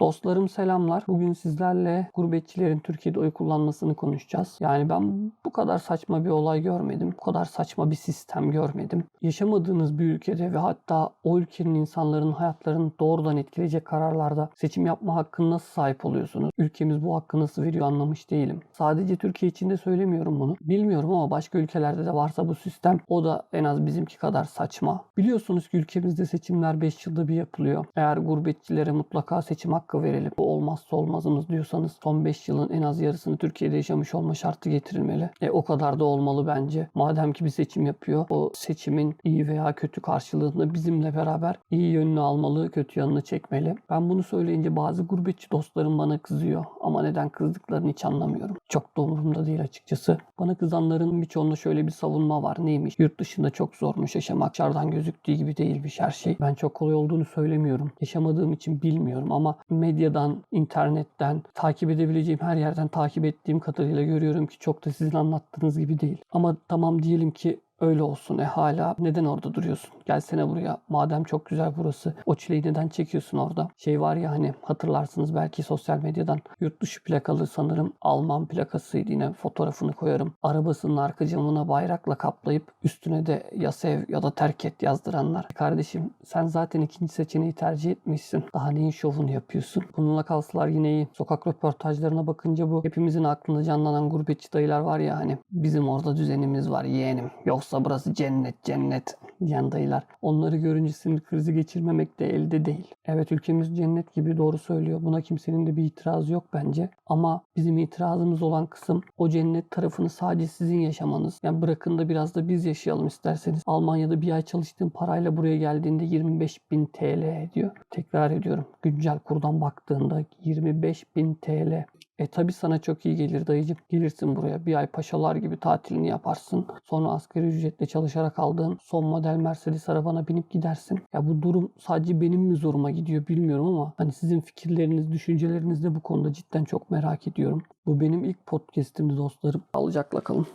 Dostlarım selamlar. Bugün sizlerle gurbetçilerin Türkiye'de oy kullanmasını konuşacağız. Yani ben bu kadar saçma bir olay görmedim. Bu kadar saçma bir sistem görmedim. Yaşamadığınız bir ülkede ve hatta o ülkenin insanların hayatlarını doğrudan etkileyecek kararlarda seçim yapma hakkına nasıl sahip oluyorsunuz? Ülkemiz bu hakkı nasıl veriyor anlamış değilim. Sadece Türkiye içinde söylemiyorum bunu. Bilmiyorum ama başka ülkelerde de varsa bu sistem o da en az bizimki kadar saçma. Biliyorsunuz ki ülkemizde seçimler 5 yılda bir yapılıyor. Eğer gurbetçilere mutlaka seçim hakkı verelim. Bu olmazsa olmazımız diyorsanız son 5 yılın en az yarısını Türkiye'de yaşamış olma şartı getirilmeli. E o kadar da olmalı bence. Madem ki bir seçim yapıyor o seçimin iyi veya kötü karşılığında bizimle beraber iyi yönünü almalı, kötü yanını çekmeli. Ben bunu söyleyince bazı gurbetçi dostlarım bana kızıyor. Ama neden kızdıklarını hiç anlamıyorum. Çok da umurumda değil açıkçası. Bana kızanların birçoğunda şöyle bir savunma var. Neymiş? Yurt dışında çok zormuş yaşamak. Dışarıdan gözüktüğü gibi değilmiş her şey. Ben çok kolay olduğunu söylemiyorum. Yaşamadığım için bilmiyorum ama medyadan, internetten, takip edebileceğim her yerden takip ettiğim kadarıyla görüyorum ki çok da sizin anlattığınız gibi değil. Ama tamam diyelim ki Öyle olsun. E hala neden orada duruyorsun? Gelsene buraya. Madem çok güzel burası. O çileyi neden çekiyorsun orada? Şey var ya hani hatırlarsınız belki sosyal medyadan yurt dışı plakalı sanırım Alman plakasıydı yine fotoğrafını koyarım. Arabasının arka camına bayrakla kaplayıp üstüne de ya sev ya da terk et yazdıranlar. Kardeşim sen zaten ikinci seçeneği tercih etmişsin. Daha neyin şovunu yapıyorsun? Bununla kalsalar yine iyi. Sokak röportajlarına bakınca bu hepimizin aklında canlanan gurbetçi dayılar var ya hani bizim orada düzenimiz var yeğenim. Yoksa burası cennet cennet diyen dayılar. Onları görünce sinir krizi geçirmemek de elde değil. Evet ülkemiz cennet gibi doğru söylüyor. Buna kimsenin de bir itirazı yok bence. Ama bizim itirazımız olan kısım o cennet tarafını sadece sizin yaşamanız. Yani bırakın da biraz da biz yaşayalım isterseniz. Almanya'da bir ay çalıştığım parayla buraya geldiğinde 25 bin TL ediyor. Tekrar ediyorum. Güncel kurdan baktığında 25 bin TL. E tabi sana çok iyi gelir dayıcım. Gelirsin buraya bir ay paşalar gibi tatilini yaparsın. Sonra asgari ücretle çalışarak aldığın son model Mercedes arabana binip gidersin. Ya bu durum sadece benim mi zoruma gidiyor bilmiyorum ama hani sizin fikirleriniz, düşünceleriniz de bu konuda cidden çok merak ediyorum. Bu benim ilk podcast'imdi dostlarım. Alacakla kalın.